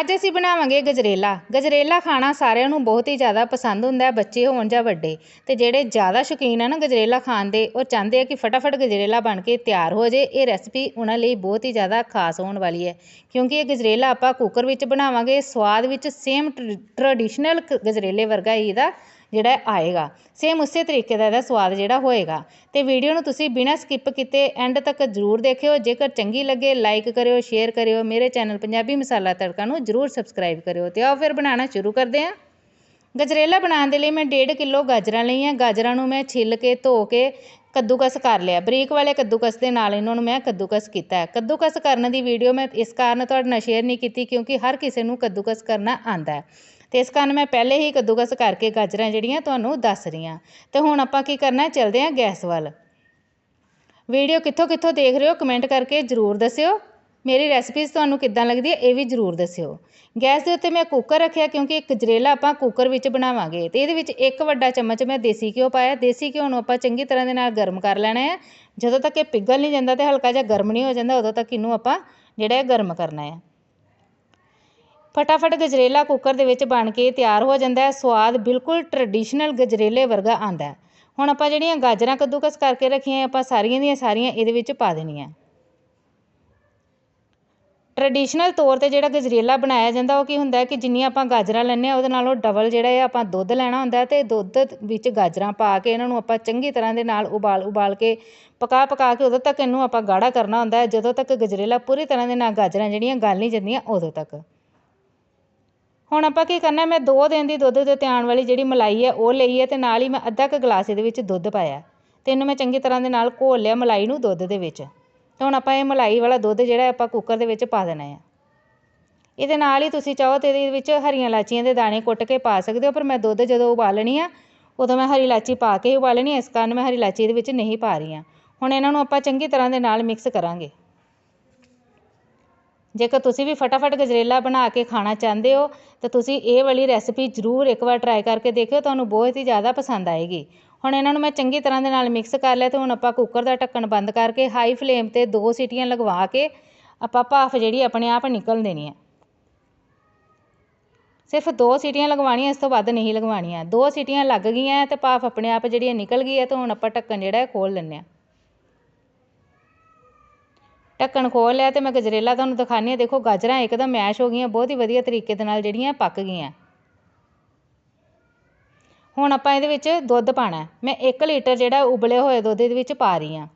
ਅੱਜ ਅਸੀਂ ਬਣਾਵਾਂਗੇ ਗਜਰੇਲਾ। ਗਜਰੇਲਾ ਖਾਣਾ ਸਾਰਿਆਂ ਨੂੰ ਬਹੁਤ ਹੀ ਜ਼ਿਆਦਾ ਪਸੰਦ ਹੁੰਦਾ ਹੈ, ਬੱਚੇ ਹੋਣ ਜਾਂ ਵੱਡੇ। ਤੇ ਜਿਹੜੇ ਜ਼ਿਆਦਾ ਸ਼ੌਕੀਨ ਆ ਨਾ ਗਜਰੇਲਾ ਖਾਣ ਦੇ, ਉਹ ਚਾਹੁੰਦੇ ਆ ਕਿ ਫਟਾਫਟ ਗਜਰੇਲਾ ਬਣ ਕੇ ਤਿਆਰ ਹੋ ਜੇ। ਇਹ ਰੈਸਪੀ ਉਹਨਾਂ ਲਈ ਬਹੁਤ ਹੀ ਜ਼ਿਆਦਾ ਖਾਸ ਹੋਣ ਵਾਲੀ ਹੈ। ਕਿਉਂਕਿ ਇਹ ਗਜਰੇਲਾ ਆਪਾਂ ਕੁੱਕਰ ਵਿੱਚ ਬਣਾਵਾਂਗੇ, ਸਵਾਦ ਵਿੱਚ ਸੇਮ ਟ੍ਰੈਡੀਸ਼ਨਲ ਗਜਰੇਲੇ ਵਰਗਾ ਹੀ ਇਹਦਾ ਜਿਹੜਾ ਆਏਗਾ। ਸੇਮ ਉਸੇ ਤਰੀਕੇ ਦਾ ਇਹਦਾ ਸਵਾਦ ਜਿਹੜਾ ਹੋਏਗਾ। ਤੇ ਵੀਡੀਓ ਨੂੰ ਤੁਸੀਂ ਬਿਨਾਂ ਸਕਿਪ ਕੀਤੇ ਐਂਡ ਤੱਕ ਜ਼ਰੂਰ ਦੇਖਿਓ। ਜੇਕਰ ਚੰਗੀ ਲੱਗੇ ਲਾਈਕ ਕਰਿਓ ਸ਼ੇਅਰ ਕਰਿਓ। ਮੇਰੇ ਚੈਨਲ ਪੰਜਾਬੀ ਮਸਾਲਾ ਤੜਕਾ ਨੂੰ ਜ਼ਰੂਰ ਸਬਸਕ੍ਰਾਈਬ ਕਰਿਓ। ਤੇ ਆਓ ਫਿਰ ਬਣਾਉਣਾ ਸ਼ੁਰੂ ਕਰਦੇ ਹਾਂ। ਗਜਰੇਲਾ ਬਣਾਉਣ ਦੇ ਲਈ ਮੈਂ 1.5 ਕਿਲੋ ਗਾਜਰਾਂ ਲਈਆਂ। ਗਾਜਰਾਂ ਨੂੰ ਮੈਂ ਛਿੱਲ ਕੇ, ਧੋ ਕੇ ਕੱਦੂਕਸ ਕਰ ਲਿਆ। ਬਰੀਕ ਵਾਲੇ ਕੱਦੂਕਸ ਦੇ ਨਾਲ ਇਹਨਾਂ ਨੂੰ ਮੈਂ ਕੱਦੂਕਸ ਕੀਤਾ ਹੈ। ਕੱਦੂਕਸ ਕਰਨ ਦੀ ਵੀਡੀਓ ਮੈਂ ਇਸ ਕਾਰਨ ਤੁਹਾਡੇ ਨਾਲ ਸ਼ੇਅਰ ਨਹੀਂ ਕੀਤੀ ਕਿਉਂਕਿ ਹਰ ਕਿਸੇ ਨੂੰ ਕੱਦੂਕਸ ਕਰਨਾ ਆਂਦਾ ਹੈ। ਤੇ ਇਸ ਕਾਰਨ ਮੈਂ ਪਹਿਲੇ ਹੀ ਕੱਦੂਕਸ ਕਰਕੇ ਗਾਜਰਾਂ ਜਿਹੜੀਆਂ ਤੁਹਾਨੂੰ ਦੱਸ ਰਹੀ ਹਾਂ। ਤੇ ਹੁਣ ਆਪਾਂ ਕੀ ਕਰਨਾ ਹੈ ਚਲਦੇ ਹਾਂ ਗੈਸ ਵੱਲ। ਵੀਡੀਓ ਕਿੱਥੋਂ ਕਿੱਥੋਂ ਦੇਖ ਰਹੇ ਹੋ, ਕਮੈਂਟ ਕਰਕੇ ਜ਼ਰੂਰ ਦੱਸਿਓ। ਮੇਰੀ ਰੈਸਪੀਜ਼ ਤੁਹਾਨੂੰ ਕਿੱਦਾਂ ਲੱਗਦੀ ਹੈ, ਇਹ ਵੀ ਜ਼ਰੂਰ ਦੱਸਿਓ। ਗੈਸ ਦੇ ਉੱਤੇ ਮੈਂ ਕੁੱਕਰ ਰੱਖਿਆ, ਕਿਉਂਕਿ ਇੱਕ ਗਜਰੇਲਾ ਆਪਾਂ ਕੁੱਕਰ ਵਿੱਚ ਬਣਾਵਾਂਗੇ। ਤੇ ਇਹਦੇ ਵਿੱਚ ਇੱਕ ਵੱਡਾ ਚਮਚ ਮੈਂ ਦੇਸੀ ਘਿਓ ਪਾਇਆ। ਦੇਸੀ ਘਿਓ ਨੂੰ ਆਪਾਂ ਚੰਗੀ ਤਰ੍ਹਾਂ ਦੇ ਨਾਲ ਗਰਮ ਕਰ ਲੈਣਾ ਹੈ। ਜਦੋਂ ਤੱਕ ਇਹ ਪਿਘਲ ਨਹੀਂ ਜਾਂਦਾ ਤੇ ਹਲਕਾ ਜਿਹਾ ਗਰਮ ਨਹੀਂ ਹੋ ਜਾਂਦਾ, ਉਦੋਂ ਤੱਕ ਇਹਨੂੰ ਆਪਾਂ ਜਿਹੜਾ ਹੈ ਗਰਮ ਕਰਨਾ ਹੈ। ਫਟਾਫਟ ਗਜਰੇਲਾ ਕੁੱਕਰ ਦੇ ਵਿੱਚ ਬਣ ਕੇ ਤਿਆਰ ਹੋ ਜਾਂਦਾ ਹੈ। ਸਵਾਦ ਬਿਲਕੁਲ ਟ੍ਰੈਡੀਸ਼ਨਲ ਗਜਰੇਲੇ ਵਰਗਾ ਆਂਦਾ ਹੁਣ ਆਪਾਂ ਜਿਹੜੀਆਂ ਗਾਜਰਾਂ ਕੱਦੂਕਸ ਕਰਕੇ ਰੱਖੀਆਂ ਆਪਾਂ ਸਾਰੀਆਂ ਦੀਆਂ ਸਾਰੀਆਂ ਇਹਦੇ ਵਿੱਚ ਪਾ ਦੇਣੀਆਂ ਟ੍ਰੈਡੀਸ਼ਨਲ ਤੌਰ ਤੇ ਜਿਹੜਾ ਗਜਰੇਲਾ ਬਣਾਇਆ ਜਾਂਦਾ, ਉਹ ਕੀ ਹੁੰਦਾ ਕਿ ਜਿੰਨੀਆਂ ਆਪਾਂ ਗਾਜਰਾਂ ਲੈਂਦੇ ਆ ਉਹਦੇ ਨਾਲੋਂ ਡਬਲ ਜਿਹੜਾ ਹੈ ਆਪਾਂ ਦੁੱਧ ਲੈਣਾ ਹੁੰਦਾ ਹੈ ਤੇ ਦੁੱਧ ਵਿੱਚ ਗਾਜਰਾਂ ਪਾ ਕੇ ਇਹਨਾਂ ਨੂੰ ਆਪਾਂ ਚੰਗੀ ਤਰ੍ਹਾਂ ਦੇ ਨਾਲ ਉਬਾਲ ਉਬਾਲ ਕੇ ਪਕਾ ਪਕਾ ਕੇ ਉਦੋਂ ਤੱਕ ਇਹਨੂੰ ਆਪਾਂ ਗਾੜਾ ਕਰਨਾ ਹੁੰਦਾ ਜਦੋਂ ਤੱਕ ਗਜਰੇਲਾ ਪੂਰੀ ਤਰ੍ਹਾਂ ਦੇ ਨਾਲ ਗਾਜਰਾਂ ਜਿਹੜੀਆਂ ਗਲ ਨਹੀਂ ਜਾਂਦੀਆਂ, ਉਦੋਂ ਤੱਕ। ਹੁਣ ਆਪਾਂ ਕੀ ਕਰਨਾ, ਮੈਂ 2 ਦਿਨ ਦੀ ਦੁੱਧ ਦੇ ਤਿਆਣ ਵਾਲੀ ਜਿਹੜੀ ਮਲਾਈ ਹੈ, ਉਹ ਲਈ ਹੈ ਤੇ ਨਾਲ ਹੀ ਮੈਂ ਅੱਧਾ ਕ ਗਲਾਸ ਇਹਦੇ ਵਿੱਚ ਦੁੱਧ ਪਾਇਆ। ਤੇ ਇਹਨੂੰ ਮੈਂ ਚੰਗੀ ਤਰ੍ਹਾਂ ਦੇ ਨਾਲ ਘੋਲ ਲਿਆ ਮਲਾਈ ਨੂੰ ਦੁੱਧ ਦੇ ਵਿੱਚ। ਤੇ ਹੁਣ ਆਪਾਂ ਇਹ ਮਲਾਈ ਵਾਲਾ ਦੁੱਧ ਜਿਹੜਾ ਆਪਾਂ ਕੁੱਕਰ ਦੇ ਵਿੱਚ ਪਾ ਦੇਣਾ ਹੈ ਇਹਦੇ ਨਾਲ ਹੀ ਤੁਸੀਂ ਚਾਹੋ ਤੇ ਇਹਦੇ ਵਿੱਚ ਹਰੀਆਂ ਇਲਾਚੀਆਂ ਦੇ ਦਾਣੇ ਕੁੱਟ ਕੇ ਪਾ ਸਕਦੇ ਹੋ, ਪਰ ਮੈਂ ਦੁੱਧ ਜਦੋਂ ਉਬਾਲਣੀ ਆ, ਉਦੋਂ ਮੈਂ ਹਰੀ ਇਲਾਚੀ ਪਾ ਕੇ ਹੀ ਉਬਾਲਣੀ ਇਸ ਕਾਰਨ ਮੈਂ ਹਰੀ ਇਲਾਚੀ ਇਹਦੇ ਵਿੱਚ ਨਹੀਂ ਪਾ ਰਹੀ ਹਾਂ ਹੁਣ ਇਹਨਾਂ ਨੂੰ ਆਪਾਂ ਚੰਗੀ ਤਰ੍ਹਾਂ ਦੇ ਨਾਲ ਮਿਕਸ ਕਰਾਂਗੇ। ਜੇਕਰ ਤੁਸੀਂ ਵੀ ਫਟਾਫਟ ਗਜਰੇਲਾ ਬਣਾ ਕੇ ਖਾਣਾ ਚਾਹੁੰਦੇ ਹੋ, ਤਾਂ ਤੁਸੀਂ ਇਹ ਵਾਲੀ ਰੈਸਪੀ ਜ਼ਰੂਰ ਇੱਕ ਵਾਰ ਟਰਾਈ ਕਰਕੇ ਦੇਖਿਓ, ਤੁਹਾਨੂੰ ਬਹੁਤ ਹੀ ਜ਼ਿਆਦਾ ਪਸੰਦ ਆਏਗੀ। ਹੁਣ ਇਹਨਾਂ ਨੂੰ ਮੈਂ ਚੰਗੀ ਤਰ੍ਹਾਂ ਦੇ ਨਾਲ ਮਿਕਸ ਕਰ ਲਿਆ ਅਤੇ ਹੁਣ ਆਪਾਂ ਕੁੱਕਰ ਦਾ ਢੱਕਣ ਬੰਦ ਕਰਕੇ ਹਾਈ ਫਲੇਮ ਤੇ ਦੋ ਸੀਟੀਆਂ ਲਗਵਾ ਕੇ ਆਪਾਂ ਭਾਫ ਜਿਹੜੀ ਆਪਣੇ ਆਪ ਨਿਕਲ ਦੇਣੀ ਹੈ। ਸਿਰਫ ਦੋ ਸੀਟੀਆਂ ਲਗਵਾਉਣੀਆਂ, ਇਸ ਤੋਂ ਵੱਧ ਨਹੀਂ ਲਗਵਾਉਣੀਆਂ। ਦੋ ਸੀਟੀਆਂ ਲੱਗ ਗਈਆਂ ਤੇ ਭਾਫ ਆਪਣੇ ਆਪ ਜਿਹੜੀ ਨਿਕਲ ਗਈ ਹੈ ਤੇ ਹੁਣ ਆਪਾਂ ਢੱਕਣ ਜਿਹੜਾ ਹੈ ਖੋਲ ਲੈਂਦੇ ਹਾਂ। ਢੱਕਣ ਖੋਲ੍ਹ ਲਿਆ ਅਤੇ ਮੈਂ ਗਜਰੇਲਾ ਤੁਹਾਨੂੰ ਦਿਖਾਉਂਦੀ ਹਾਂ। ਦੇਖੋ, ਗਾਜਰਾਂ ਇੱਕਦਮ ਮੈਸ਼ ਹੋ ਗਈਆਂ, ਬਹੁਤ ਹੀ ਵਧੀਆ ਤਰੀਕੇ ਦੇ ਨਾਲ ਜਿਹੜੀਆਂ ਪੱਕ ਗਈਆਂ। ਹੁਣ ਆਪਾਂ ਇਹਦੇ ਵਿੱਚ ਦੁੱਧ ਪਾਣਾ ਮੈਂ 1 ਲੀਟਰ ਜਿਹੜਾ ਉਬਲੇ ਹੋਏ ਦੁੱਧ ਇਹਦੇ ਵਿੱਚ ਪਾ ਰਹੀ ਹਾਂ।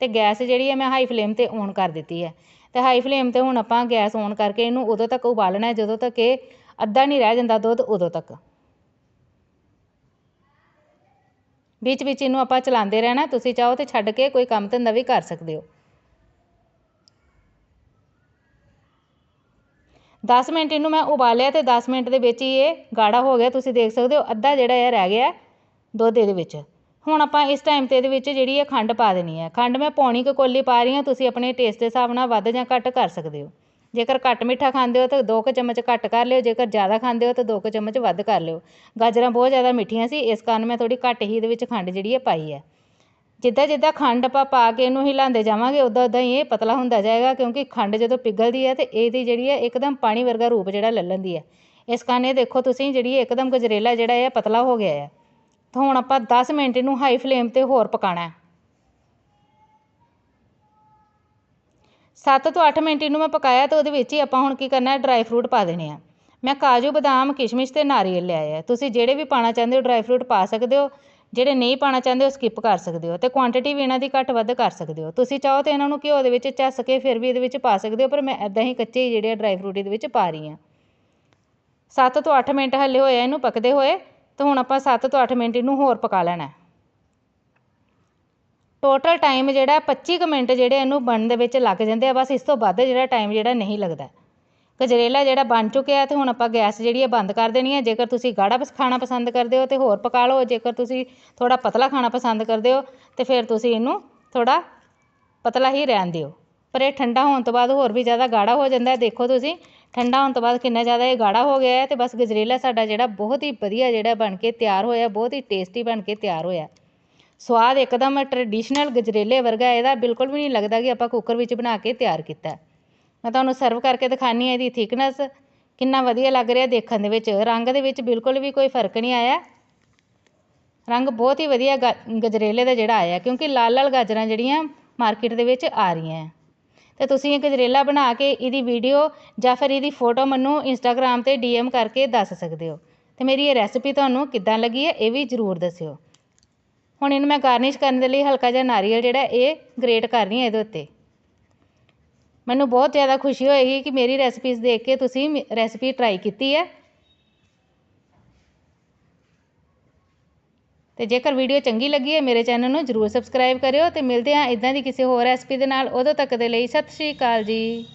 ਤੇ ਗੈਸ ਜਿਹੜੀ ਹੈ ਮੈਂ ਹਾਈ ਫਲੇਮ ਤੇ ਔਨ ਕਰ ਦਿੱਤੀ ਹੈ। ਤੇ ਹਾਈ ਫਲੇਮ ਤੇ ਹੁਣ ਆਪਾਂ ਗੈਸ ਔਨ ਕਰਕੇ ਇਹਨੂੰ ਉਦੋਂ ਤੱਕ ਉਬਾਲਣਾ ਹੈ, ਜਦੋਂ ਤੱਕ ਇਹ ਅੱਧਾ ਨਹੀਂ ਰਹਿ ਜਾਂਦਾ ਦੁੱਧ, ਉਦੋਂ ਤੱਕ। ਵਿੱਚ ਵਿੱਚ ਇਹਨੂੰ ਆਪਾਂ ਚਲਾਉਂਦੇ ਰਹਿਣਾ। ਤੁਸੀਂ ਚਾਹੋ ਤੇ ਛੱਡ ਕੇ ਕੋਈ ਕੰਮ ਧੰਦਾ ਵੀ ਕਰ ਸਕਦੇ ਹੋ। ਦਸ ਮਿੰਟ ਇਹਨੂੰ ਮੈਂ ਉਬਾਲਿਆ ਅਤੇ ਦਸ ਮਿੰਟ ਦੇ ਵਿੱਚ ਹੀ ਇਹ ਗਾੜਾ ਹੋ ਗਿਆ। ਤੁਸੀਂ ਦੇਖ ਸਕਦੇ ਹੋ, ਅੱਧਾ ਜਿਹੜਾ ਇਹ ਰਹਿ ਗਿਆ ਦੁੱਧ ਇਹਦੇ ਵਿੱਚ। ਹੁਣ ਆਪਾਂ ਇਸ ਟਾਈਮ ਤੇ ਇਹਦੇ ਵਿੱਚ ਜਿਹੜੀ ਹੈ ਖੰਡ ਪਾ ਦੇਣੀ ਹੈ। ਖੰਡ ਮੈਂ ਪੌਣੀ ਕੁ ਕੋਲੀ ਪਾ ਰਹੀ ਹਾਂ, ਤੁਸੀਂ ਆਪਣੇ ਟੇਸਟ ਦੇ ਹਿਸਾਬ ਨਾਲ ਵੱਧ ਜਾਂ ਘੱਟ ਕਰ ਸਕਦੇ ਹੋ। ਜੇਕਰ ਘੱਟ ਮਿੱਠਾ ਖਾਂਦੇ ਹੋ ਤਾਂ ਦੋ ਕੁ ਚਮਚ ਘੱਟ ਕਰ ਲਿਓ, ਜੇਕਰ ਜ਼ਿਆਦਾ ਖਾਂਦੇ ਹੋ ਤਾਂ ਦੋ ਕੁ ਚਮਚ ਵੱਧ ਕਰ ਲਿਓ। ਗਾਜਰਾਂ ਬਹੁਤ ਜ਼ਿਆਦਾ ਮਿੱਠੀਆਂ ਸੀ, ਇਸ ਕਾਰਨ ਮੈਂ ਥੋੜੀ ਘੱਟ ਹੀ ਇਹਦੇ ਵਿੱਚ ਖੰਡ ਜਿਹੜੀ ਹੈ ਪਾਈ ਹੈ। ਜਿੱਦਾਂ ਜਿੱਦਾਂ ਖੰਡ ਆਪਾਂ ਪਾ ਕੇ ਇਹਨੂੰ ਹਿਲਾਉਂਦੇ ਜਾਵਾਂਗੇ ਉੱਦਾਂ ਉੱਦਾਂ ਹੀ ਇਹ ਪਤਲਾ ਹੁੰਦਾ ਜਾਏਗਾ, ਕਿਉਂਕਿ ਖੰਡ ਜਦੋਂ ਪਿਘਲਦੀ ਹੈ ਤਾਂ ਇਹਦੀ ਜਿਹੜੀ ਹੈ ਇੱਕਦਮ ਪਾਣੀ ਵਰਗਾ ਰੂਪ ਜਿਹੜਾ ਲੈ ਲੈਂਦੀ ਹੈ। ਇਸ ਕਾਰਨ ਇਹ ਦੇਖੋ ਤੁਸੀਂ ਜਿਹੜੀ ਇੱਕਦਮ ਗਜਰੇਲਾ ਜਿਹੜਾ ਹੈ ਪਤਲਾ ਹੋ ਗਿਆ ਹੈ। ਤਾਂ ਹੁਣ ਆਪਾਂ ਦਸ ਮਿੰਟ ਇਹਨੂੰ ਹਾਈ ਫਲੇਮ ਤੇ ਹੋਰ ਪਕਾਉਣਾ ਸੱਤ ਤੋਂ ਅੱਠ ਮਿੰਟ ਇਹਨੂੰ ਮੈਂ ਪਕਾਇਆ ਤੇ ਉਹਦੇ ਵਿੱਚ ਹੀ ਆਪਾਂ ਹੁਣ ਕੀ ਕਰਨਾ ਡਰਾਈ ਫਰੂਟ ਪਾ ਦੇਣੇ ਆ। ਮੈਂ ਕਾਜੂ ਬਦਾਮ, ਕਿਸ਼ਮਿਸ਼ ਤੇ ਨਾਰੀਅਲ ਲਿਆਇਆ ਤੁਸੀਂ ਜਿਹੜੇ ਵੀ ਪਾਣਾ ਚਾਹੁੰਦੇ ਹੋ ਡਰਾਈ ਫਰੂਟ ਪਾ ਸਕਦੇ ਹੋ। ਜਿਹੜੇ ਨਹੀਂ ਪਾਉਣਾ ਚਾਹੁੰਦੇ ਉਹ ਸਕਿੱਪ ਕਰ ਸਕਦੇ ਹੋ ਅਤੇ ਕੁਆਂਟਿਟੀ ਵੀ ਇਹਨਾਂ ਦੀ ਘੱਟ ਵੱਧ ਕਰ ਸਕਦੇ ਹੋ। ਤੁਸੀਂ ਚਾਹੋ ਤੇ ਇਹਨਾਂ ਨੂੰ ਘਿਓ ਦੇ ਵਿੱਚ ਚੱਸ ਕੇ ਫਿਰ ਵੀ ਇਹਦੇ ਵਿੱਚ ਪਾ ਸਕਦੇ ਹੋ, ਪਰ ਮੈਂ ਇੱਦਾਂ ਹੀ ਕੱਚੇ ਹੀ ਜਿਹੜੇ ਡਰਾਈ ਫਰੂਟ ਇਹਦੇ ਵਿੱਚ ਪਾ ਰਹੀ ਹਾਂ। 7 ਤੋਂ 8 ਮਿੰਟ ਹੱਲੇ ਹੋਇਆ ਇਹਨੂੰ ਪੱਕਦੇ ਹੋਏ, ਤਾਂ ਹੁਣ ਆਪਾਂ 7 ਤੋਂ 8 ਮਿੰਟ ਇਹਨੂੰ ਹੋਰ ਪਕਾ ਲੈਣਾ ਟੋਟਲ ਟਾਈਮ ਜਿਹੜਾ 25 ਕੁ ਮਿੰਟ ਜਿਹੜੇ ਇਹਨੂੰ ਬਣਨ ਦੇ ਵਿੱਚ ਲੱਗ ਜਾਂਦੇ ਆ, ਬਸ ਇਸ ਤੋਂ ਵੱਧ ਜਿਹੜਾ ਟਾਈਮ ਜਿਹੜਾ ਨਹੀਂ ਲੱਗਦਾ। ਗਜਰੇਲਾ ਜਿਹੜਾ ਬਣ ਚੁੱਕਿਆ ਤੇ ਹੁਣ ਆਪਾਂ ਗੈਸ ਜਿਹੜੀ ਹੈ ਬੰਦ ਕਰ ਦੇਣੀ ਹੈ ਜੇਕਰ ਤੁਸੀਂ ਗਾੜਾ ਪਸ, ਖਾਣਾ ਪਸੰਦ ਕਰਦੇ ਹੋ ਤੇ ਹੋਰ ਪਕਾ ਲਓ। ਜੇਕਰ ਤੁਸੀਂ ਥੋੜਾ ਪਤਲਾ ਖਾਣਾ ਪਸੰਦ ਕਰਦੇ ਹੋ ਤੇ ਫਿਰ ਤੁਸੀਂ ਇਹਨੂੰ ਥੋੜਾ ਪਤਲਾ ਹੀ ਰਹਿਣ ਦਿਓ। ਪਰ ਇਹ ਠੰਡਾ ਹੋਣ ਤੋਂ ਬਾਅਦ ਹੋਰ ਵੀ ਜ਼ਿਆਦਾ ਗਾੜਾ ਹੋ ਜਾਂਦਾ ਹੈ। ਦੇਖੋ ਤੁਸੀਂ, ਠੰਡਾ ਹੋਣ ਤੋਂ ਬਾਅਦ ਕਿੰਨਾ ਜ਼ਿਆਦਾ ਇਹ ਗਾੜਾ ਹੋ ਗਿਆ ਹੈ ਤੇ ਬਸ ਗਜਰੇਲਾ ਸਾਡਾ ਜਿਹੜਾ ਬਹੁਤ ਹੀ ਵਧੀਆ ਜਿਹੜਾ ਬਣ ਕੇ ਤਿਆਰ ਹੋਇਆ, ਬਹੁਤ ਹੀ ਟੇਸਟੀ ਬਣ ਕੇ ਤਿਆਰ ਹੋਇਆ। ਸਵਾਦ ਇੱਕਦਮ ਟ੍ਰੈਡੀਸ਼ਨਲ ਗਜਰੇਲੇ ਵਰਗਾ ਇਹਦਾ ਬਿਲਕੁਲ ਵੀ ਨਹੀਂ ਲੱਗਦਾ ਕਿ ਆਪਾਂ ਕੁੱਕਰ ਵਿੱਚ ਬਣਾ ਕੇ ਤਿਆਰ ਕੀਤਾ ਮੈਂ ਤੁਹਾਨੂੰ ਸਰਵ ਕਰਕੇ ਦਿਖਾਉਂਦੀ ਹਾਂ ਇਹਦੀ ਥਿਕਨੈਸ ਕਿੰਨਾ ਵਧੀਆ ਲੱਗ ਰਿਹਾ ਦੇਖਣ ਦੇ ਵਿੱਚ। ਰੰਗ ਦੇ ਵਿੱਚ ਬਿਲਕੁਲ ਵੀ ਕੋਈ ਫ਼ਰਕ ਨਹੀਂ ਆਇਆ। ਰੰਗ ਬਹੁਤ ਹੀ ਵਧੀਆ ਗਾ, ਗਜਰੇਲੇ ਦਾ ਜਿਹੜਾ ਆਇਆ, ਕਿਉਂਕਿ ਲਾਲ ਲਾਲ ਗਾਜਰਾਂ ਜਿਹੜੀਆਂ ਮਾਰਕੀਟ ਦੇ ਵਿੱਚ ਆ ਰਹੀਆਂ। ਹੈ ਤੇ ਤੁਸੀਂ ਇਹ ਗਜਰੇਲਾ ਬਣਾ ਕੇ ਇਹਦੀ ਵੀਡੀਓ ਜਾਂ ਫਿਰ ਇਹਦੀ ਫੋਟੋ ਮੈਨੂੰ ਇੰਸਟਾਗ੍ਰਾਮ ਤੇ ਡੀਐਮ ਕਰਕੇ ਦੱਸ ਸਕਦੇ ਹੋ। ਤੇ ਮੇਰੀ ਇਹ ਰੈਸਪੀ ਤੁਹਾਨੂੰ ਕਿੱਦਾਂ ਲੱਗੀ ਹੈ ਇਹ ਵੀ ਜ਼ਰੂਰ ਦੱਸਿਓ। ਹੁਣ ਇਹਨੂੰ ਮੈਂ ਗਾਰਨਿਸ਼ ਕਰਨ ਦੇ ਲਈ ਹਲਕਾ ਜਿਹਾ ਨਾਰੀਅਲ ਜਿਹੜਾ ਇਹ ਗ੍ਰੇਟ ਕਰ ਰਹੀ ਹਾਂ ਇਹਦੇ ਉੱਤੇ। ਮੈਨੂੰ ਬਹੁਤ ਜ਼ਿਆਦਾ ਖੁਸ਼ੀ ਹੋਏਗੀ ਕਿ ਮੇਰੀ ਰੈਸਪੀਜ਼ ਦੇਖ ਕੇ ਤੁਸੀਂ ਰੈਸਪੀ ਟਰਾਈ ਕੀਤੀ ਹੈ। ਤੇ ਜੇਕਰ ਵੀਡੀਓ ਚੰਗੀ ਲੱਗੀ ਹੈ, ਮੇਰੇ ਚੈਨਲ ਨੂੰ ਜਰੂਰ ਸਬਸਕ੍ਰਾਈਬ ਕਰਿਓ ਤੇ ਮਿਲਦੇ ਹਾਂ ਇਦਾਂ ਦੀ ਕਿਸੇ ਹੋਰ ਰੈਸਪੀ ਦੇ ਨਾਲ। ਉਦੋਂ ਤੱਕ ਦੇ ਲਈ ਸਤਿ ਸ਼੍ਰੀ ਅਕਾਲ ਜੀ।